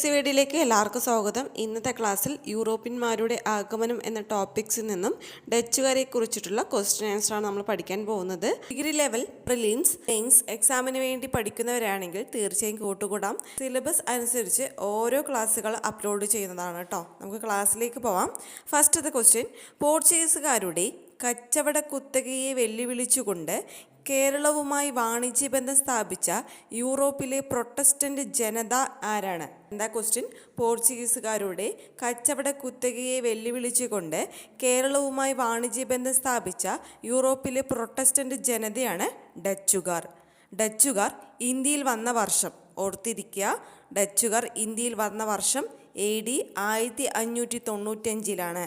C വീഡിയോയിലേക്ക് എല്ലാവർക്കും സ്വാഗതം. ഇന്നത്തെ ക്ലാസ്സിൽ യൂറോപ്യന്മാരുടെ ആഗമനം എന്ന ടോപ്പിക്സിൽ നിന്നും ഡച്ചുകാരെ കുറിച്ചിട്ടുള്ള ക്വസ്റ്റ്യൻ ആൻസറാണ് നമ്മൾ പഠിക്കാൻ പോകുന്നത്. ഡിഗ്രി ലെവൽ പ്രിലിംസ് മെയിൻസ് എക്സാമിന് വേണ്ടി പഠിക്കുന്നവരാണെങ്കിൽ തീർച്ചയായും കൂട്ടുകൂടാം. സിലബസ് അനുസരിച്ച് ഓരോ ക്ലാസ്സുകൾ അപ്ലോഡ് ചെയ്യുന്നതാണ് കേട്ടോ നമുക്ക് ക്ലാസ്സിലേക്ക് പോവാം. ഫസ്റ്റത്തെ ക്വസ്റ്റ്യൻ പോർച്ചുഗീസുകാരുടെ കച്ചവട കുത്തകയെ വെല്ലുവിളിച്ചുകൊണ്ട് കേരളവുമായി വാണിജ്യ ബന്ധം സ്ഥാപിച്ച യൂറോപ്പിലെ പ്രൊട്ടസ്റ്റന്റ് ജനത ആരാണ്? എന്താ ക്വസ്റ്റ്യൻ പോർച്ചുഗീസുകാരുടെ കച്ചവട കുത്തകയെ വെല്ലുവിളിച്ചുകൊണ്ട് കേരളവുമായി വാണിജ്യ ബന്ധം സ്ഥാപിച്ച യൂറോപ്പിലെ പ്രൊട്ടസ്റ്റന്റ് ജനതയാണ് ഡച്ചുകാർ. ഡച്ചുകാർ ഇന്ത്യയിൽ വന്ന വർഷം ഓർത്തിരിക്കുക ഡച്ചുകാർ ഇന്ത്യയിൽ വന്ന വർഷം എ ഡി ആയിരത്തി അഞ്ഞൂറ്റി തൊണ്ണൂറ്റഞ്ചിലാണ്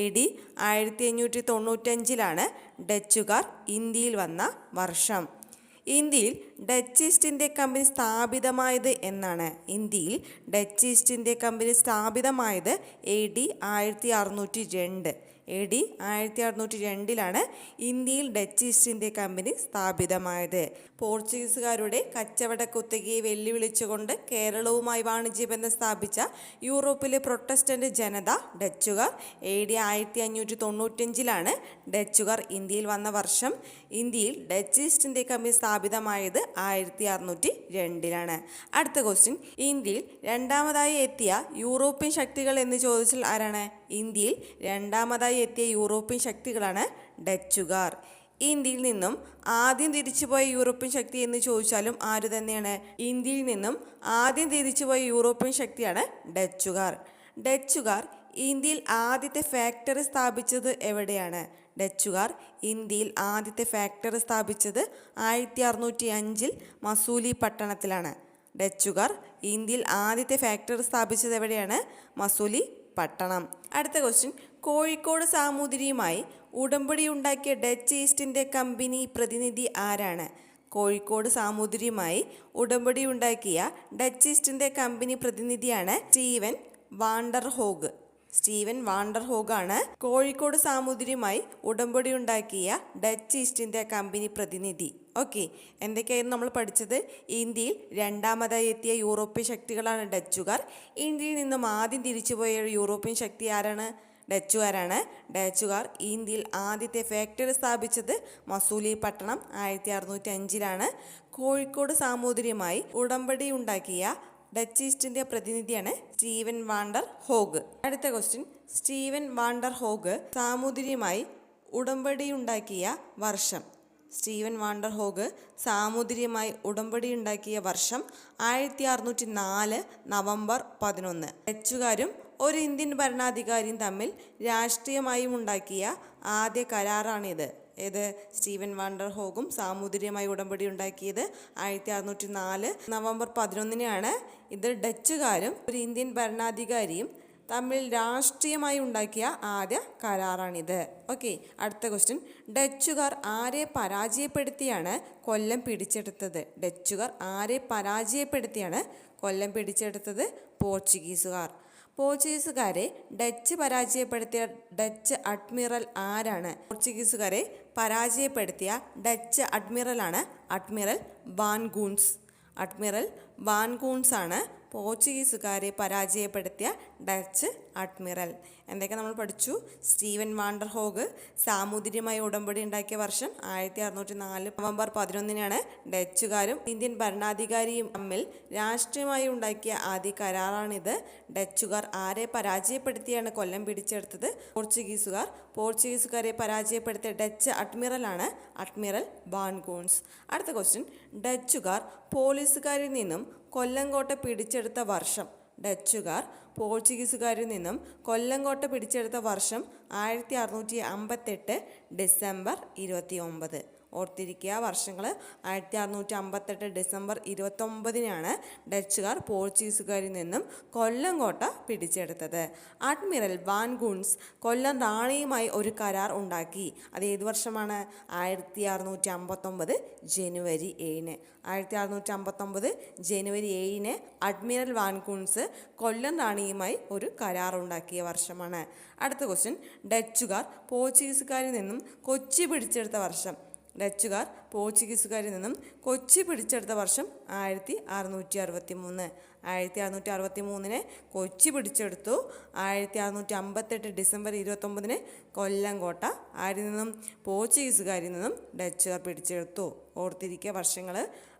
എ ഡി ആയിരത്തി അഞ്ഞൂറ്റി തൊണ്ണൂറ്റഞ്ചിലാണ് ഡച്ചുകാർ ഇന്ത്യയിൽ വന്ന വർഷം. ഇന്ത്യയിൽ ഡച്ച് ഈസ്റ്റ് ഇന്ത്യ കമ്പനി സ്ഥാപിതമായത് എന്നാണ്. ഇന്ത്യയിൽ ഡച്ച് ഈസ്റ്റ് ഇന്ത്യ കമ്പനി സ്ഥാപിതമായത് എ ഡി ആയിരത്തി അറുന്നൂറ്റി രണ്ട് എ ഡി ആയിരത്തി അറുന്നൂറ്റി രണ്ടിലാണ് ഇന്ത്യയിൽ ഡച്ച് ഈസ്റ്റ് ഇന്ത്യ കമ്പനി സ്ഥാപിതമായത്. പോർച്ചുഗീസുകാരുടെ കച്ചവട കുത്തകയെ വെല്ലുവിളിച്ചുകൊണ്ട് കേരളവുമായി വാണിജ്യ ബന്ധം സ്ഥാപിച്ച യൂറോപ്പിലെ പ്രൊട്ടസ്റ്റന്റ് ജനത ഡച്ചുകാർ എ ഡി ആയിരത്തി അഞ്ഞൂറ്റി തൊണ്ണൂറ്റഞ്ചിലാണ് ഡച്ചുകാർ ഇന്ത്യയിൽ വന്ന വർഷം ഇന്ത്യയിൽ ഡച്ച് ഈസ്റ്റ് ഇന്ത്യ കമ്പനി സ്ഥാപിതമായത് ആയിരത്തി അറുന്നൂറ്റി രണ്ടിലാണ് അടുത്ത ക്വസ്റ്റ്യൻ ഇന്ത്യയിൽ രണ്ടാമതായി എത്തിയ യൂറോപ്യൻ ശക്തികൾ എന്ന് ചോദിച്ചാൽ ആരാണ്? ഇന്ത്യയിൽ രണ്ടാമതായി എത്തിയ യൂറോപ്യൻ ശക്തികളാണ് ഡച്ചുകാർ ഇന്ത്യയിൽ നിന്നും ആദ്യം തിരിച്ചുപോയ യൂറോപ്യൻ ശക്തി എന്ന് ചോദിച്ചാലും ആര് തന്നെയാണ്? ഇന്ത്യയിൽ നിന്നും ആദ്യം തിരിച്ചുപോയ യൂറോപ്യൻ ശക്തിയാണ് ഡച്ചുകാർ ഡച്ചുകാർ ഇന്ത്യയിൽ ആദ്യത്തെ ഫാക്ടറി സ്ഥാപിച്ചത് എവിടെയാണ്? ഡച്ചുകാർ ഇന്ത്യയിൽ ആദ്യത്തെ ഫാക്ടറി സ്ഥാപിച്ചത് ആയിരത്തി അറുന്നൂറ്റി അഞ്ചിൽ മസൂലി പട്ടണത്തിലാണ്. ഡച്ചുകാർ ഇന്ത്യയിൽ ആദ്യത്തെ ഫാക്ടറി സ്ഥാപിച്ചത് എവിടെയാണ്? മസൂലി പട്ടണം. അടുത്ത ക്വസ്റ്റ്യൻ കോഴിക്കോട് സാമൂതിരിയുമായി ഉടമ്പടി ഉണ്ടാക്കിയ ഡച്ച് ഈസ്റ്റ് ഇന്ത്യ കമ്പനി പ്രതിനിധി ആരാണ്? കോഴിക്കോട് സാമൂതിരിയുമായി ഉടമ്പടി ഉണ്ടാക്കിയ ഡച്ച് ഈസ്റ്റ് ഇന്ത്യ കമ്പനി പ്രതിനിധിയാണ് സ്റ്റീവൻ വാണ്ടർ ഹോഗ് സ്റ്റീവൻ വാണ്ടർഹോഗാണ് കോഴിക്കോട് സാമൂതിരിയുമായി ഉടമ്പടി ഉണ്ടാക്കിയ ഡച്ച് ഈസ്റ്റ് ഇന്ത്യ കമ്പനി പ്രതിനിധി. ഓക്കെ എന്തൊക്കെയായിരുന്നു നമ്മൾ പഠിച്ചത്? ഇന്ത്യയിൽ രണ്ടാമതായി എത്തിയ യൂറോപ്യൻ ശക്തികളാണ് ഡച്ചുകാർ. ഇന്ത്യയിൽ നിന്നും ആദ്യം തിരിച്ചുപോയ യൂറോപ്യൻ ശക്തി ആരാണ്? ഡച്ചുകാരാണ്. ഡച്ചുകാർ ഇന്ത്യയിൽ ആദ്യത്തെ ഫാക്ടറി സ്ഥാപിച്ചത് മസൂലി പട്ടണം ആയിരത്തി അറുന്നൂറ്റി അഞ്ചിലാണ്. കോഴിക്കോട് സാമൂതിരിയുമായി ഉടമ്പടി ഉണ്ടാക്കിയ ഡച്ച് ഈസ്റ്റ് ഇന്ത്യ പ്രതിനിധിയാണ് സ്റ്റീവൻ വാണ്ടർ ഹോഗ്. അടുത്ത ക്വസ്റ്റ്യൻ സ്റ്റീവൻ വാണ്ടർ ഹോഗ് സാമൂതിരിയുമായി ഉടമ്പടി ഉണ്ടാക്കിയ വർഷം. സ്റ്റീവൻ വാണ്ടർ ഹോഗ് സാമൂതിരിയുമായി ഉടമ്പടി ഉണ്ടാക്കിയ വർഷം ആയിരത്തി അറുന്നൂറ്റി നാല് നവംബർ പതിനൊന്ന്. ഡച്ചുകാരും ഒരു ഇന്ത്യൻ ഭരണാധികാരിയും തമ്മിൽ രാഷ്ട്രീയമായും ഉണ്ടാക്കിയ ആദ്യ കരാറാണിത്. ഏത് സ്റ്റീവൻ വാണ്ടർ ഹോഗും സാമൂതിരിയുമായി ഉടമ്പടി ഉണ്ടാക്കിയത് ആയിരത്തി അറുന്നൂറ്റി നാല് നവംബർ പതിനൊന്നിനാണ് ഇത് ഡച്ചുകാരും ഒരു ഇന്ത്യൻ ഭരണാധികാരിയും തമ്മിൽ രാഷ്ട്രീയമായി ഉണ്ടാക്കിയ ആദ്യ കരാറാണിത്. ഓക്കെ അടുത്ത ക്വസ്റ്റ്യൻ ഡച്ചുകാർ ആരെ പരാജയപ്പെടുത്തിയാണ് കൊല്ലം പിടിച്ചെടുത്തത്? ഡച്ചുകാർ ആരെ പരാജയപ്പെടുത്തിയാണ് കൊല്ലം പിടിച്ചെടുത്തത്? പോർച്ചുഗീസുകാർ. പോർച്ചുഗീസുകാരെ ഡച്ച് പരാജയപ്പെടുത്തിയ ഡച്ച് അഡ്മിറൽ ആരാണ്? പോർച്ചുഗീസുകാരെ പരാജയപ്പെടുത്തിയ Dutch അഡ്മിറലാണ് admiral Van Goens admiral Van Goens ആണ് പോർച്ചുഗീസുകാരെ പരാജയപ്പെടുത്തിയ ഡച്ച് അഡ്മിറൽ. എന്തൊക്കെ നമ്മൾ പഠിച്ചു? സ്റ്റീവൻ വാണ്ടർ ഹോഗ് സാമൂതിരിയുമായി ഉടമ്പടി ഉണ്ടാക്കിയ വർഷം ആയിരത്തി അറുന്നൂറ്റി നാല് നവംബർ പതിനൊന്നിനാണ് ഡച്ചുകാരും ഇന്ത്യൻ ഭരണാധികാരിയും തമ്മിൽ രാഷ്ട്രീയമായി ഉണ്ടാക്കിയ ആദ്യ കരാറാണിത്. ഡച്ചുകാർ ആരെ പരാജയപ്പെടുത്തിയാണ് കൊല്ലം പിടിച്ചെടുത്തത്? പോർച്ചുഗീസുകാർ പോർച്ചുഗീസുകാരെ പരാജയപ്പെടുത്തിയ ഡച്ച് അഡ്മിറലാണ് അഡ്മിറൽ ബാൻഗോൺസ്. അടുത്ത ക്വസ്റ്റ്യൻ. ഡച്ചുകാർ പോലീസുകാരിൽ നിന്നും കൊല്ലങ്കോട്ട പിടിച്ചെടുത്ത വർഷം ഡച്ചുകാർ പോർച്ചുഗീസുകാരിൽ നിന്നും കൊല്ലങ്കോട്ട പിടിച്ചെടുത്ത വർഷം ആയിരത്തി അറുന്നൂറ്റി അമ്പത്തെട്ട് ഡിസംബർ ഇരുപത്തി ഒമ്പത് ഓർത്തിരിക്കുക. വർഷങ്ങൾ ആയിരത്തി അറുന്നൂറ്റി അമ്പത്തെട്ട് ഡിസംബർ ഇരുപത്തൊമ്പതിനാണ് ഡച്ചുകാർ പോർച്ചുഗീസുകാരിൽ നിന്നും കൊല്ലം കോട്ട പിടിച്ചെടുത്തത്. അഡ്മിറൽ വാൻഗൂൺസ് കൊല്ലം റാണിയുമായി ഒരു കരാർ ഉണ്ടാക്കി. അത് ഏത് വർഷമാണ്? ആയിരത്തി അറുന്നൂറ്റി അമ്പത്തൊമ്പത് ജനുവരി ഏഴിന്. ആയിരത്തി അറുന്നൂറ്റി അമ്പത്തൊമ്പത് ജനുവരി ഏഴിന് അഡ്മിറൽ വാൻകൂൺസ് കൊല്ലം റാണിയുമായി ഒരു കരാർ ഉണ്ടാക്കിയ വർഷമാണ്. അടുത്ത ക്വസ്റ്റ്യൻ ഡച്ചുകാർ പോർച്ചുഗീസുകാരിൽ നിന്നും കൊച്ചി പിടിച്ചെടുത്ത വർഷം. ഡച്ചുകാർ പോർച്ചുഗീസുകാരിൽ നിന്നും കൊച്ചി പിടിച്ചെടുത്ത വർഷം ആയിരത്തി അറുന്നൂറ്റി അറുപത്തി മൂന്ന് ആയിരത്തി അറുന്നൂറ്റി അറുപത്തി മൂന്നിന് കൊച്ചി പിടിച്ചെടുത്തു. ആയിരത്തി അറുന്നൂറ്റി അമ്പത്തെട്ട് ഡിസംബർ ഇരുപത്തൊമ്പതിന് കൊല്ലം കോട്ട ആരിൽ നിന്നും പോർച്ചുഗീസുകാരിൽ നിന്നും ഡച്ചുകാർ പിടിച്ചെടുത്തു. ഓർത്തിരിക്കുക വർഷങ്ങൾ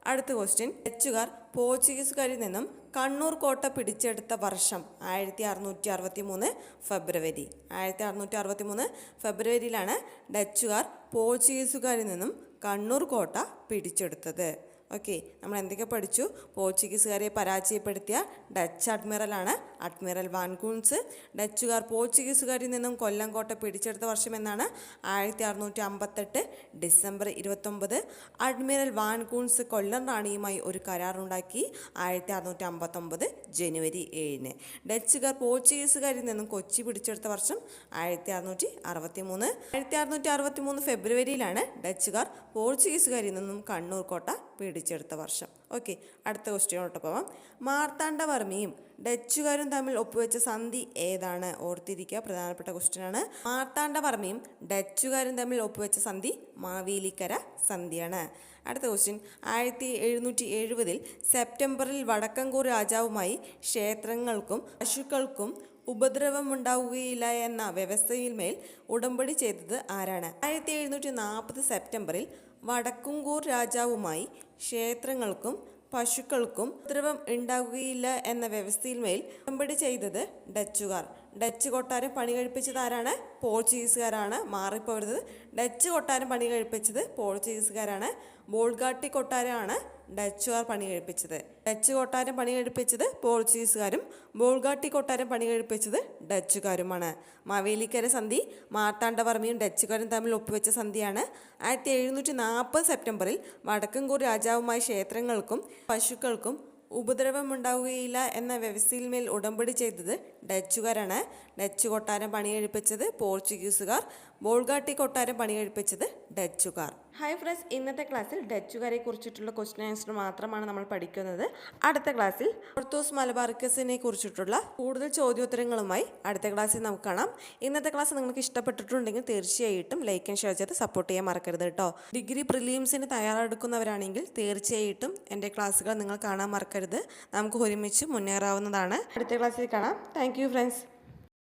അടുത്ത ക്വസ്റ്റ്യൻ ഡച്ചുകാർ പോർച്ചുഗീസുകാരിൽ നിന്നും കണ്ണൂർ കോട്ട പിടിച്ചെടുത്ത വർഷം ആയിരത്തി അറുന്നൂറ്റി അറുപത്തി മൂന്ന് ഫെബ്രുവരി. ആയിരത്തി അറുന്നൂറ്റി അറുപത്തി മൂന്ന് ഫെബ്രുവരിയിലാണ് ഡച്ചുകാർ പോർച്ചുഗീസുകാരിൽ നിന്നും കണ്ണൂർ കോട്ട പിടിച്ചെടുത്തത്. ഓക്കെ നമ്മൾ എന്തൊക്കെ പഠിച്ചു? പോർച്ചുഗീസുകാരെ പരാജയപ്പെടുത്തിയ ഡച്ച് അഡ്മിറലാണ് അഡ്മിറൽ വാൻകൂൺസ് ഡച്ചുകാർ പോർച്ചുഗീസുകാരിൽ നിന്നും കൊല്ലം കോട്ട പിടിച്ചെടുത്ത വർഷം എന്നാണ് ആയിരത്തി അറുന്നൂറ്റി അമ്പത്തെട്ട് ഡിസംബർ ഇരുപത്തൊമ്പത്. അഡ്മിറൽ വാൻകൂൺസ് കൊല്ലം റാണിയുമായി ഒരു കരാറുണ്ടാക്കി ആയിരത്തി അറുന്നൂറ്റി അമ്പത്തൊമ്പത് ജനുവരി ഏഴിന്. ഡച്ചുകാർ പോർച്ചുഗീസുകാരിൽ നിന്നും കൊച്ചി പിടിച്ചെടുത്ത വർഷം ആയിരത്തി അറുന്നൂറ്റി അറുപത്തി മൂന്ന് ആയിരത്തി അറുന്നൂറ്റി അറുപത്തി മൂന്ന് ഫെബ്രുവരിയിലാണ് ഡച്ചുകാർ പോർച്ചുഗീസുകാരിൽ നിന്നും കണ്ണൂർ കോട്ട പിടിച്ചെടുത്ത വർഷം. ഓക്കെ അടുത്ത ക്വസ്റ്റ്യനോട്ട് പോവാം. മാർത്താണ്ഡവർമ്മയും ഡച്ചുകാരും തമ്മിൽ ഒപ്പുവെച്ച സന്ധി ഏതാണ്? ഓർത്തിരിക്കുക പ്രധാനപ്പെട്ട ക്വസ്റ്റ്യനാണ് മാർത്താണ്ഡവർമ്മയും ഡച്ചുകാരും തമ്മിൽ ഒപ്പുവെച്ച സന്ധി മാവേലിക്കര സന്ധിയാണ്. അടുത്ത ക്വസ്റ്റ്യൻ ആയിരത്തി എഴുന്നൂറ്റി എഴുപതിൽ സെപ്റ്റംബറിൽ വടക്കങ്കൂർ രാജാവുമായി ക്ഷേത്രങ്ങൾക്കും പശുക്കൾക്കും ഉപദ്രവമുണ്ടാവുകയില്ല എന്ന വ്യവസ്ഥയിൽമേൽ ഉടമ്പടി ചെയ്തത് ആരാണ്? ആയിരത്തി എഴുന്നൂറ്റി നാൽപ്പത് സെപ്റ്റംബറിൽ വടക്കുംകൂർ രാജാവുമായി ക്ഷേത്രങ്ങൾക്കും പശുക്കൾക്കും ഉപദ്രവം ഉണ്ടാകുകയില്ല എന്ന വ്യവസ്ഥയിൽമേൽ ഉടമ്പടി ചെയ്തത് ഡച്ചുകാർ. ഡച്ച് കൊട്ടാരം പണി കഴിപ്പിച്ചത് ആരാണ്? പോർച്ചുഗീസുകാരാണ് മാറിപ്പോരുത് ഡച്ച് കൊട്ടാരം പണി കഴിപ്പിച്ചത് പോർച്ചുഗീസുകാരാണ്. ബോൾഗാട്ടി കൊട്ടാരമാണ് ഡച്ചുകാർ പണി കഴിപ്പിച്ചത്. ഡച്ച് കൊട്ടാരം പണി കഴിപ്പിച്ചത് പോർച്ചുഗീസുകാരും ബോൾഗാട്ടി കൊട്ടാരം പണി കഴിപ്പിച്ചത് ഡച്ചുകാരുമാണ്. മാവേലിക്കര സന്ധി മാർത്താണ്ഡവർമ്മയും ഡച്ചുകാരും തമ്മിൽ ഒപ്പുവെച്ച സന്ധിയാണ് ആയിരത്തി എഴുന്നൂറ്റി നാൽപ്പത് സെപ്റ്റംബറിൽ വടക്കൻകൂർ രാജാവുമായി ക്ഷേത്രങ്ങൾക്കും പശുക്കൾക്കും ഉപദ്രവമുണ്ടാവുകയില്ല എന്ന വ്യവസ്ഥയിൽ മേൽ ഉടമ്പടി ചെയ്തത് ഡച്ചുകാരാണ്. ഡച്ച് കൊട്ടാരം പണികഴിപ്പിച്ചത് പോർച്ചുഗീസുകാർ ബോൾഗാട്ടി കൊട്ടാരം പണികഴിപ്പിച്ചത് ഡച്ചുകാർ. ഹായ് ഫ്രണ്ട്സ് ഇന്നത്തെ ക്ലാസ്സിൽ ഡച്ചുകാരെ കുറിച്ചിട്ടുള്ള ക്വസ്റ്റ്യൻ ആൻസർ മാത്രമാണ് നമ്മൾ പഠിക്കുന്നത്. അടുത്ത ക്ലാസ്സിൽ ഓർത്തോസ് മലബാർക്കസിനെ കുറിച്ചിട്ടുള്ള കൂടുതൽ ചോദ്യോത്തരങ്ങളുമായി അടുത്ത ക്ലാസ്സിൽ നമുക്ക് കാണാം. ഇന്നത്തെ ക്ലാസ് നിങ്ങൾക്ക് ഇഷ്ടപ്പെട്ടിട്ടുണ്ടെങ്കിൽ തീർച്ചയായിട്ടും ലൈക്ക് ആൻഡ് ഷെയർ ചെയ്ത് സപ്പോർട്ട് ചെയ്യാൻ മറക്കരുത് കേട്ടോ ഡിഗ്രി പ്രിലിയംസിന് തയ്യാറെടുക്കുന്നവരാണെങ്കിൽ തീർച്ചയായിട്ടും എന്റെ ക്ലാസ്സുകൾ നിങ്ങൾ കാണാൻ മറക്കരുത്. നമുക്ക് ഒരുമിച്ച് മുന്നേറാവുന്നതാണ്. അടുത്ത ക്ലാസ്സിൽ കാണാം. Thank friends